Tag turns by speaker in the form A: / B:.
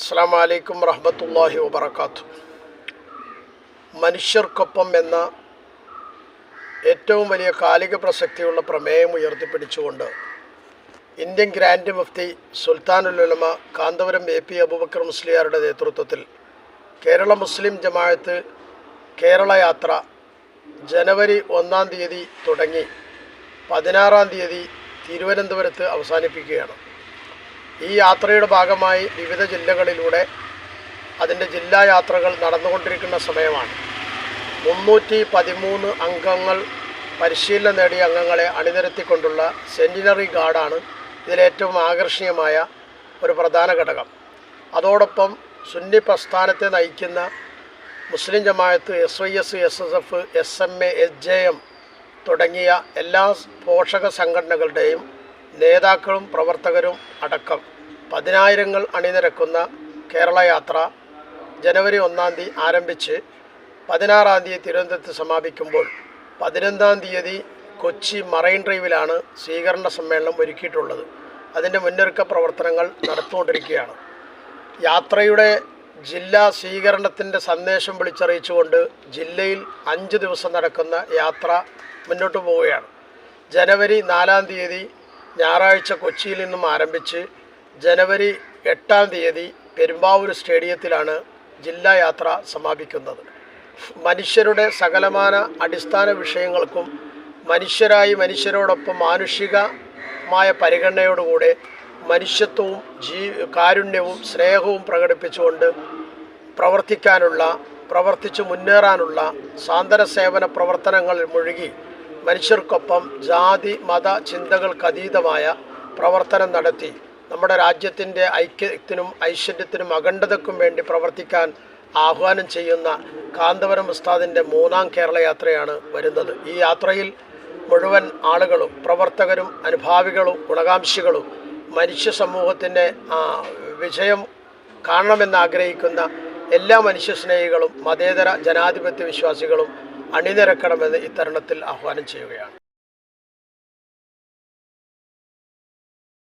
A: അസ്സാം വലൈക്കും വറഹമത്തല്ലാഹി വബർക്കാത്തു മനുഷ്യർക്കൊപ്പം എന്ന ഏറ്റവും വലിയ കാലിക പ്രസക്തിയുള്ള പ്രമേയം ഉയർത്തിപ്പിടിച്ചുകൊണ്ട് Indian grand Mufti Sultanul Ulama Kanthapuram A P Aboobacker മുസ്ലിയാരുടെ നേതൃത്വത്തിൽ കേരള മുസ്ലിം ജമാഅത്ത് കേരള യാത്ര ജനുവരി ഒന്നാം തീയതി തുടങ്ങി പതിനാറാം തീയതി തിരുവനന്തപുരത്ത് അവസാനിപ്പിക്കുകയാണ്. ഈ യാത്രയുടെ ഭാഗമായി വിവിധ ജില്ലകളിലൂടെ അതിന്റെ ജില്ലാ യാത്രകൾ നടന്നുകൊണ്ടിരിക്കുന്ന സമയമാണ്. മുന്നൂറ്റി പതിമൂന്ന് അംഗങ്ങൾ പരിശീലനം നേടിയ അംഗങ്ങളെ അണിനിരത്തിക്കൊണ്ടുള്ള സെന്റിനറി ഗാർഡാണ് ഇതിലേറ്റവും ആകർഷണീയമായ ഒരു പ്രധാന ഘടകം. അതോടൊപ്പം സുന്നി പ്രസ്ഥാനത്തെ നയിക്കുന്ന Muslim Jamaat S Y S S S F S M A S J M തുടങ്ങിയ എല്ലാ പോഷക സംഘടനകളുടെയും നേതാക്കളും പ്രവർത്തകരും അടക്കം പതിനായിരങ്ങൾ അണിനിരക്കുന്ന കേരള യാത്ര ജനുവരി ഒന്നാം തീയതി ആരംഭിച്ച് പതിനാറാം തീയതി തിരുവനന്തപുരത്ത് സമാപിക്കുമ്പോൾ പതിനൊന്നാം തീയതി കൊച്ചി മറൈൻ ഡ്രൈവിലാണ് സ്വീകരണ സമ്മേളനം ഒരുക്കിയിട്ടുള്ളത്. അതിന്റെ മുന്നൊരുക്ക പ്രവർത്തനങ്ങൾ നടത്തുകൊണ്ടിരിക്കുകയാണ്. യാത്രയുടെ ജില്ലാ സ്വീകരണത്തിന്റെ സന്ദേശം വിളിച്ചറിയിച്ചുകൊണ്ട് ജില്ലയിൽ അഞ്ച് ദിവസം നടക്കുന്ന യാത്ര മുന്നോട്ട് പോവുകയാണ്. ജനുവരി നാലാം തീയതി ഞായറാഴ്ച കൊച്ചിയിൽ നിന്നും ആരംഭിച്ച് ജനുവരി എട്ടാം തീയതി പെരുമ്പാവൂർ സ്റ്റേഡിയത്തിലാണ് ജില്ലാ യാത്ര സമാപിക്കുന്നത്. മനുഷ്യരുടെ സകലമാന അടിസ്ഥാന വിഷയങ്ങൾക്കും മനുഷ്യരായി മനുഷ്യരോടൊപ്പം മാനുഷികമായ പരിഗണനയോടുകൂടെ മനുഷ്യത്വവും ജീ കാരുണ്യവും സ്നേഹവും പ്രകടിപ്പിച്ചുകൊണ്ട് പ്രവർത്തിക്കാനുള്ള പ്രവർത്തിച്ചു മുന്നേറാനുള്ള സാന്ത്വന സേവന പ്രവർത്തനങ്ങളിൽ മുഴുകി മനുഷ്യർക്കൊപ്പം ജാതി മത ചിന്തകൾക്കതീതമായ പ്രവർത്തനം നടത്തി നമ്മുടെ രാജ്യത്തിന്റെ ഐക്യത്തിനും ഐശ്വര്യത്തിനും അഖണ്ഡതക്കും വേണ്ടി പ്രവർത്തിക്കാൻ ആഹ്വാനം ചെയ്യുന്ന കാന്തപുരം ഉസ്താദിന്റെ മൂന്നാം കേരള യാത്രയാണ് വരുന്നത്. ഈ യാത്രയിൽ മുഴുവൻ ആളുകളും പ്രവർത്തകരും അനുഭാവികളും ഗുണകാംക്ഷികളും മനുഷ്യ സമൂഹത്തിന്റെ വിജയം കാണണമെന്ന് ആഗ്രഹിക്കുന്ന എല്ലാ മനുഷ്യസ്നേഹികളും മതേതര ജനാധിപത്യ വിശ്വാസികളും അണിനിരക്കണമെന്ന് ഇത്തരണത്തിൽ ആഹ്വാനം ചെയ്യുകയാണ്.